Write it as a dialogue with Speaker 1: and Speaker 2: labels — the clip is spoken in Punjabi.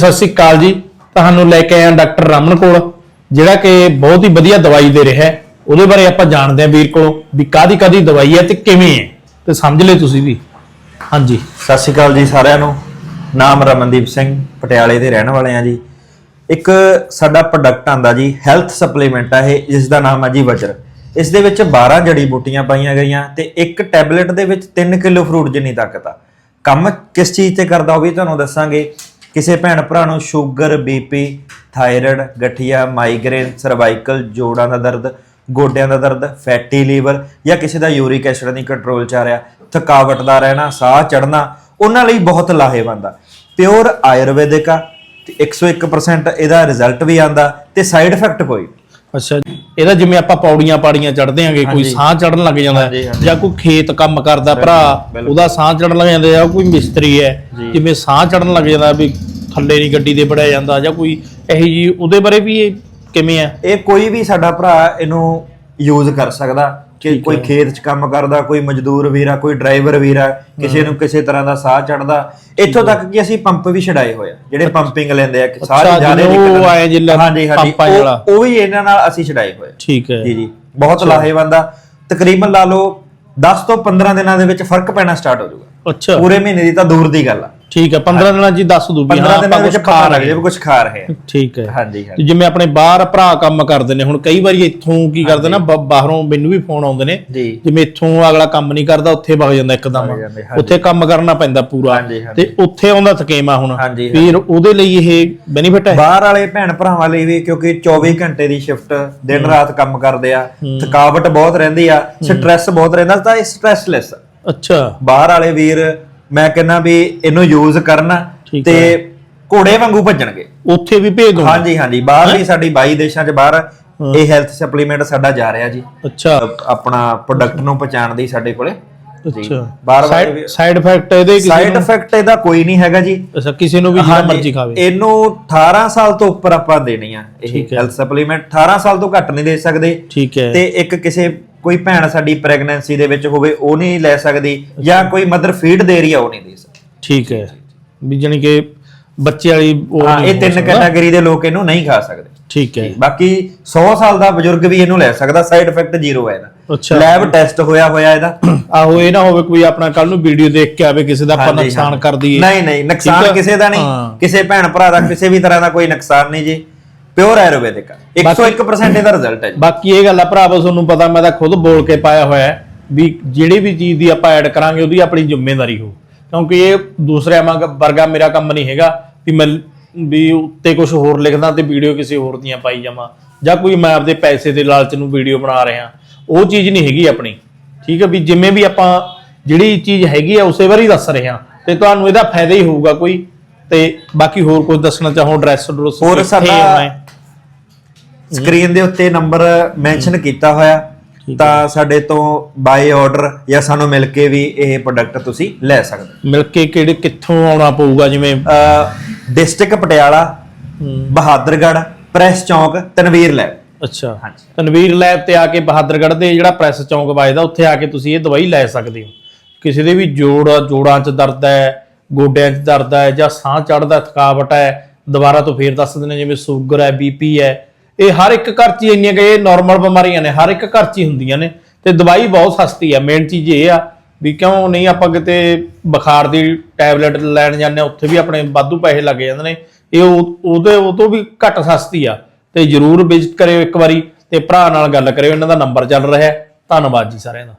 Speaker 1: ਸਤਿ ਸ਼੍ਰੀ ਅਕਾਲ ਜੀ। ਤੁਹਾਨੂੰ ਲੈ ਕੇ ਆਇਆ ਡਾਕਟਰ ਰਮਨ ਕੋਲ, ਜਿਹੜਾ ਕਿ ਬਹੁਤ ਹੀ ਵਧੀਆ ਦਵਾਈ ਦੇ ਰਿਹਾ ਹੈ। ਉਹਦੇ ਬਾਰੇ ਆਪਾਂ ਜਾਣਦੇ ਹਾਂ ਵੀਰ ਕੋਲੋਂ ਵੀ ਕਾਦੀ ਕਾਦੀ ਦਵਾਈ ਹੈ ਤੇ ਕਿਵੇਂ ਹੈ। ਤੇ ਸਮਝ ਲੈ ਤੁਸੀਂ ਵੀ। ਹਾਂਜੀ।
Speaker 2: ਸਤਿ ਸ਼੍ਰੀ ਅਕਾਲ ਜੀ ਸਾਰਿਆਂ ਨੂੰ। ਨਾਮ ਰਮਨਦੀਪ ਸਿੰਘ, ਪਟਿਆਲੇ ਦੇ ਰਹਿਣ ਵਾਲੇ ਆ ਜੀ। ਇੱਕ ਸਾਡਾ ਪ੍ਰੋਡਕਟ ਆਂਦਾ ਜੀ ਹੈਲਥ ਸਪਲੀਮੈਂਟ ਆ ਇਹ ਜਿਸ ਦਾ ਨਾਮ ਆ ਜੀ ਵਜਰ। ਇਸ ਦੇ ਵਿੱਚ 12 ਜੜੀ ਬੂਟੀਆਂ ਪਾਈਆਂ ਗਈਆਂ ਤੇ ਇੱਕ ਟੈਬਲੇਟ ਦੇ ਵਿੱਚ 3 ਕਿਲੋ ਫਰੂਟ ਜਿੰਨੀ ਤਾਕਤ ਆ। ਕੰਮ ਕਿਸ ਚੀਜ਼ ਤੇ ਕਰਦਾ ਉਹ ਵੀ ਤੁਹਾਨੂੰ ਦੱਸਾਂਗੇ। ਕਿਸੇ ਭੈਣ ਭਰਾ ਨੂੰ ਸ਼ੂਗਰ ਬੀਪੀ ਥਾਇਰਾਇਡ ਗਠੀਆ ਮਾਈਗ੍ਰੇਨ ਸਰਵਾਈਕਲ ਜੋੜਾਂ ਦਾ ਦਰਦ ਗੋਡਿਆਂ ਦਾ ਦਰਦ ਫੈਟੀ ਲੀਵਰ ਜਾਂ ਕਿਸੇ ਦਾ ਯੂਰਿਕ ਐਸਿਡ ਨਹੀਂ ਕੰਟਰੋਲ ਚ ਆ ਰਿਹਾ ਥਕਾਵਟ ਦਾ ਰਹਿਣਾ ਸਾਹ ਚੜਨਾ ਉਹਨਾਂ ਲਈ ਬਹੁਤ ਲਾਹੇਵੰਦ ਆ ਪਿਓਰ ਆਯੁਰਵੈਦਿਕ ਆ ਤੇ 101% ਇਹਦਾ ਰਿਜ਼ਲਟ ਵੀ ਆਂਦਾ ਤੇ ਸਾਈਡ ਇਫੈਕਟ ਕੋਈ।
Speaker 1: ਅੱਛਾ ਜੀ। ਇਹਦਾ ਜਿਵੇਂ ਆਪਾਂ ਪੌੜੀਆਂ ਪਾੜੀਆਂ ਚੜਦੇ ਆਂਗੇ ਕੋਈ। ਸਾਹ ਚੜਨ ਲੱਗ ਜਾਂਦਾ। ਜਾਂ ਕੋਈ ਖੇਤ ਕੰਮ ਕਰਦਾ ਭਰਾ। ਉਹਦਾ ਸਾਹ ਚੜਨ ਲੱਗ ਜਾਂਦਾ ਜਾਂ ਕੋਈ ਮਿਸਤਰੀ ਹੈ। ਜਿਵੇਂ ਸਾਹ ਚੜਨ ਲੱਗ ਜਾਂਦਾ ਵੀ ਥੱਲੇ ਨਹੀਂ ਗੱਡੀ ਦੇ ਬੜਿਆ ਜਾਂਦਾ ਜਾਂ ਕੋਈ ਇਹੀ ਜੀ ਉਹਦੇ ਬਾਰੇ ਵੀ ਇਹ ਕਿਵੇਂ ਹੈ
Speaker 2: ਇਹ ਕੋਈ ਵੀ ਸਾਡਾ ਭਰਾ ਇਹਨੂੰ ਯੂਜ਼ ਕਰ ਸਕਦਾ ਕਿ ਕੋਈ ਖੇਤ 'ਚ ਕੰਮ ਕਰਦਾ ਕੋਈ ਮਜ਼ਦੂਰ ਵੀਰ ਆ ਕੋਈ ਡਰਾਈਵਰ ਵੀਰ ਆ ਕਿਸੇ ਨੂੰ ਕਿਸੇ ਤਰ੍ਹਾਂ ਦਾ ਸਾਹ ਚੜਦਾ ਇੱਥੋਂ ਤੱਕ ਕਿ ਅਸੀਂ ਪੰਪ ਵੀ ਛਡਾਏ ਹੋਏ ਆ ਜਿਹੜੇ ਪੰਪਿੰਗ ਲੈਂਦੇ ਆ ਕਿ
Speaker 1: ਅੱਛਾ,
Speaker 2: ਜ਼ਿਆਦਾ
Speaker 1: ਜਿਵੇਂ ਉਹ
Speaker 2: ਨਿਕਲਣ।
Speaker 1: ਆਏ ਜਿੱਲਾ
Speaker 2: ਹਾਂਜੀ ਹਾਂਜੀ।
Speaker 1: ਪੰਪਾਂ
Speaker 2: ਉਹ- ਵੀ ਇਹਨਾਂ ਨਾਲ ਅਸੀਂ ਛਡਾਏ ਹੋਏ ਆ।
Speaker 1: ਠੀਕ ਹੈ।
Speaker 2: ਜੀ ਜੀ। ਬਹੁਤ ਲਾਹੇਵੰਦ ਆ। ਤਕਰੀਬਨ ਲਾ ਲਓ 10 ਤੋਂ 15 ਦਿਨਾਂ ਦੇ ਵਿੱਚ ਫ਼ਰਕ ਪੈਣਾ ਸਟਾਰਟ ਹੋ ਜਾਊਗਾ।
Speaker 1: ਅੱਛਾ।
Speaker 2: ਪੂਰੇ ਮਹੀਨੇ ਦੀ ਤਾਂ ਦੂਰ ਦੀ ਗੱਲ ਆ।
Speaker 1: ਠੀਕ ਹੈ 15 ਦਿਨਾਂ ਹੀ ਦੱਸ ਦੂ ਵੀ
Speaker 2: 15
Speaker 1: ਹਾਂ
Speaker 2: ਦਿਨਾਂ ਵਿੱਚ
Speaker 1: ਖਾ ਰਹੇ
Speaker 2: ਕੁਝ ਖਾ ਰਹੇ ਆ
Speaker 1: ਠੀਕ ਹੈ।
Speaker 2: ਹਾਂਜੀ ਹਾਂਜੀ।
Speaker 1: ਜਿਵੇਂ ਆਪਣੇ ਬਾਹਰ ਭਰਾ ਕੰਮ ਕਰਦੇ ਨੇ ਹੁਣ ਕਈ ਵਾਰੀ ਇੱਥੋਂ ਕੀ ਕਰਦੇ ਨਾ ਬਾਹਰੋਂ ਮੈਨੂੰ ਵੀ ਫੋਨ ਆਉਂਦੇ ਨੇ
Speaker 2: ਜੀ।
Speaker 1: ਜਿਵੇਂ ਇੱਥੋਂ ਅਗਲਾ ਕੰਮ ਨਹੀਂ ਕਰਦਾ ਉੱਥੇ ਵਗ ਜਾਂਦਾ ਇੱਕਦਮ। ਉੱਥੇ ਕੰਮ ਕਰਨਾ ਪੈਂਦਾ ਪੂਰਾ। ਤੇ ਉੱਥੇ ਆਉਂਦਾ ਥਕੇਮਾ ਹੁਣ। ਫਿਰ ਉਹਦੇ ਲਈ ਇਹ ਬੈਨੀਫਿਟ ਹੈ?
Speaker 2: ਬਾਹਰ ਵਾਲੇ ਭੈਣ ਭਰਾਵਾਂ ਲਈ ਵੀ ਕਿਉਂਕਿ 24 ਘੰਟੇ ਦੀ ਸ਼ਿਫਟ ਦਿਨ ਰਾਤ ਕੰਮ ਕਰਦੇ ਆ ਥਕਾਵਟ ਬਹੁਤ ਰਹਿੰਦੀ ਆ ਸਟ੍ਰੈਸ ਬਹੁਤ ਰਹਿੰਦਾ ਤਾਂ ਇਹ ਸਟ੍ਰੈਸਲੈਸ
Speaker 1: ਅੱਛਾ।
Speaker 2: ਬਾਹਰ ਵਾਲੇ ਵੀਰ ਮੈਂ ਕਹਿੰਦਾ ਵੀ ਇਹਨੂੰ ਯੂਜ਼ ਕਰਨ
Speaker 1: ਠੀਕ
Speaker 2: ਤੇ ਘੋੜੇ ਵਾਂਗੂ ਭੱਜਣਗੇ।
Speaker 1: ਉੱਥੇ ਵੀ ਭੇਜ ਦੋ
Speaker 2: ਹਾਂਜੀ ਹਾਂਜੀ ਬਾਹਰ ਵੀ ਸਾਡੀ 22 ਦੇਸ਼ਾਂ 'ਚ ਬਾਹਰ ਇਹ ਹੈਲਥ ਸਪਲੀਮੈਂਟ ਸਾਡਾ ਜਾ ਰਿਹਾ ਜੀ।
Speaker 1: ਅੱਛਾ।
Speaker 2: ਆਪਣਾ ਪ੍ਰੋਡਕਟ ਨੂੰ ਪਛਾਣਦੀ ਸਾਡੇ ਕੋਲੇ।
Speaker 1: ਅੱਛਾ।
Speaker 2: ਵੀ
Speaker 1: ਸਾਈਡ ਇਫੈਕਟ ਇਹਦੇ ਕਿਸੇ
Speaker 2: ਸਾਈਡ ਇਫੈਕਟ ਇਹਦਾ ਕੋਈ ਨਹੀਂ ਹੈਗਾ ਜੀ।
Speaker 1: ਅੱਛਾ ਕਿਸੇ ਨੂੰ ਵੀ ਜਿਹੜਾ ਮਰਜ਼ੀ ਖਾਵੇ।
Speaker 2: ਇਹਨੂੰ 18 ਸਾਲ ਤੋਂ ਉੱਪਰ ਆਪਾਂ ਦੇਣੀ ਆ। ਇਹ। ਹੈਲਥ ਸਪਲੀਮੈਂਟ 18 ਸਾਲ ਤੋਂ ਘੱਟ ਨਹੀਂ ਦੇ ਸਕਦੇ।
Speaker 1: ਠੀਕ ਹੈ।
Speaker 2: ਤੇ ਇੱਕ ਕਿਸੇ ਕੋਈ ਭੈਣ ਸਾਡੀ ਪ੍ਰੈਗਨੈਂਸੀ ਦੇ ਵਿੱਚ ਹੋਵੇ ਉਹ ਨਹੀਂ ਲੈ ਸਕਦੀ ਜਾਂ ਕੋਈ ਮਦਰ ਫੀਡ ਦੇ ਰਹੀ ਆ ਉਹ ਨਹੀਂ ਦੇ ਸਕਦੀ।
Speaker 1: ਠੀਕ ਹੈ। ਵੀ ਜਾਣੀ ਕਿ ਬੱਚੇ ਵਾਲੀ ਉਹ
Speaker 2: ਹਾਂ ਇਹ ਤਿੰਨ। ਕੈਟਾਗਰੀ ਦੇ ਲੋਕ ਇਹਨੂੰ ਨਹੀਂ ਖਾ ਸਕਦੇ।
Speaker 1: ਠੀਕ ਹੈ।
Speaker 2: ਬਾਕੀ 100 ਸਾਲ ਦਾ ਬਜ਼ੁਰਗ ਵੀ ਇਹਨੂੰ ਲੈ ਸਕਦਾ ਸਾਈਡ ਇਫੈਕਟ ਜ਼ੀਰੋ ਹੈ ਇਹਦਾ।
Speaker 1: ਅੱਛਾ।
Speaker 2: ਲੈਬ ਟੈਸਟ ਹੋਇਆ ਹੋਇਆ ਇਹਦਾ।
Speaker 1: ਆਹੋ ਇਹ ਨਾ ਹੋਵੇ ਕੋਈ ਆਪਣਾ ਕੱਲ ਨੂੰ ਵੀਡੀਓ ਦੇਖ ਕੇ ਆਵੇ ਕਿਸੇ ਦਾ ਆਪਾਂ ਨੁਕਸਾਨ। ਕਰ ਦਈਏ।
Speaker 2: ਨਹੀਂ ਨਹੀਂ ਨੁਕਸਾਨ? ਕਿਸੇ ਦਾ ਨਹੀਂ। ਕਿਸੇ ਭੈਣ ਭਰਾ ਦਾ ਕਿਸੇ ਵੀ ਤਰ੍ਹਾਂ ਦਾ ਕੋਈ ਨੁਕਸਾਨ ਨਹੀਂ ਜੀ। ਪਿਓਰ ਆਯੁਰਵੈਦਿਕ ਆ। 101% ਇਹਦਾ ਰਿਜ਼ਲਟ ਹੈ ਜੀ।
Speaker 1: ਬਾਕੀ ਇਹ ਗੱਲ ਆ ਭਰਾਵੋ ਤੁਹਾਨੂੰ ਪਤਾ ਮੈਂ ਤਾਂ ਖੁਦ ਬੋਲ ਕੇ ਪਾਇਆ ਹੋਇਆ ਹੈ ਵੀ ਜਿਹੜੀ ਵੀ ਚੀਜ਼ ਦੀ ਆਪਾਂ ਐਡ ਕਰਾਂਗੇ ਉਹਦੀ ਆਪਣੀ ਜ਼ਿੰਮੇਵਾਰੀ ਹੋ ਕਿਉਂਕਿ ਇਹ ਦੂਸਰਿਆਂ ਵਾਂਗ ਵਰਗਾ ਮੇਰਾ ਕੰਮ ਨਹੀਂ ਹੈਗਾ ਵੀ ਮੈਂ ਵੀ ਉੱਤੇ ਕੁਝ ਹੋਰ ਲਿਖਦਾ ਤੇ ਵੀਡੀਓ ਕਿਸੇ ਹੋਰ ਦੀਆਂ ਪਾਈ ਜਾਵਾਂ ਜਾਂ ਕੋਈ ਮੈਂ ਆਪਦੇ ਪੈਸੇ ਦੇ ਲਾਲਚ ਨੂੰ ਵੀਡੀਓ ਬਣਾ ਰਿਹਾ। ਉਹ ਚੀਜ਼ ਨਹੀਂ ਹੈਗੀ ਆਪਣੀ। ਠੀਕ ਹੈ ਵੀ ਜਿਵੇਂ ਵੀ ਆਪਾਂ ਜਿਹੜੀ ਚੀਜ਼ ਹੈਗੀ ਆ ਉਸੇ ਵਾਰੀ ਦੱਸ ਰਹੇ ਹਾਂ ਤੇ ਤੁਹਾਨੂੰ ਇਹਦਾ ਫਾਇਦਾ ਹੀ ਹੋਊਗਾ ਕੋਈ। ਤੇ ਬਾਕੀ ਹੋਰ ਕੁਝ ਦੱਸਣਾ ਚਾਹੋ ਐਡਰੈਸ ਡਰੈਸ
Speaker 2: ਹੋਰ ਸਾਡਾ ਸਕਰੀਨ ਦੇ ਉੱਤੇ ਨੰਬਰ ਮੈਂਸ਼ਨ ਕੀਤਾ ਹੋਇਆ। ਤਾਂ ਸਾਡੇ ਤੋਂ ਬਾਈ ਆਰਡਰ ਜਾਂ ਸਾਨੂੰ ਮਿਲ ਕੇ ਵੀ ਇਹ ਪ੍ਰੋਡਕਟ ਤੁਸੀਂ ਲੈ ਸਕਦੇ
Speaker 1: ਮਿਲ ਕੇ ਕਿਹੜੇ ਕਿੱਥੋਂ ਆਉਣਾ ਪਊਗਾ? ਜਿਵੇਂ
Speaker 2: ਡਿਸਟ੍ਰਿਕਟ ਪਟਿਆਲਾ ਬਹਾਦਰਗੜ੍ਹ ਪ੍ਰੈਸ ਚੌਂਕ ਤਨਵੀਰ ਲੈ
Speaker 1: ਅੱਛਾ।
Speaker 2: ਹਾਂਜੀ।
Speaker 1: ਤਨਵੀਰ ਲੈਬ ਤੇ ਆ ਕੇ ਬਹਾਦਰਗੜ੍ਹ ਦੇ ਜਿਹੜਾ ਪ੍ਰੈਸ ਚੌਂਕ ਵੱਜਦਾ ਉੱਥੇ ਆ ਕੇ ਤੁਸੀਂ ਇਹ ਦਵਾਈ ਲੈ ਸਕਦੇ ਹੋ। ਕਿਸੇ ਦੇ ਵੀ ਜੋੜ ਜੋੜਾਂ 'ਚ ਦਰਦ ਹੈ ਗੋਡਿਆਂ 'ਚ ਦਰਦ ਹੈ ਜਾਂ ਸਾਹ ਚੜਦਾ ਥਕਾਵਟ ਹੈ ਦੁਬਾਰਾ ਤੋਂ ਫੇਰ ਦੱਸ ਦਿੰਦੇ ਜਿਵੇਂ ਸ਼ੂਗਰ ਹੈ ਬੀਪੀ ਹੈ ਇਹ ਹਰ ਇੱਕ ਘਰ 'ਚ ਹੀ ਇੰਨੀਆਂ ਕਿ ਇਹ ਨਾਰਮਲ ਬਿਮਾਰੀਆਂ ਨੇ, ਹਰ ਇੱਕ ਘਰ 'ਚ ਹੀ ਹੁੰਦੀਆਂ ਨੇ ਤੇ ਦਵਾਈ ਬਹੁਤ ਸਸਤੀ ਆ। ਮੇਨ ਚੀਜ਼ ਇਹ ਆ ਵੀ ਕਿਉਂ ਨਹੀਂ ਆਪਾਂ ਕਿਤੇ ਬੁਖਾਰ ਦੀ ਟੈਬਲੇਟ ਲੈਣ ਜਾਂਦੇ ਹਾਂ ਉੱਥੇ ਵੀ ਆਪਣੇ ਵਾਧੂ ਪੈਸੇ ਲੱਗ ਜਾਂਦੇ ਨੇ। ਇਹ ਉਹਦੇ, ਉਹ ਤੋਂ ਵੀ ਘੱਟ ਸਸਤੀ ਆ। ਤੇ ਜਰੂਰ ਵਿਜ਼ਿਟ ਕਰਿਓ ਇੱਕ ਵਾਰੀ ਤੇ ਭਰਾ ਨਾਲ ਗੱਲ ਕਰਿਓ, ਇਹਨਾਂ ਦਾ ਨੰਬਰ ਚੱਲ ਰਿਹਾ ਧੰਨਵਾਦ ਜੀ ਸਾਰਿਆਂ ਦਾ।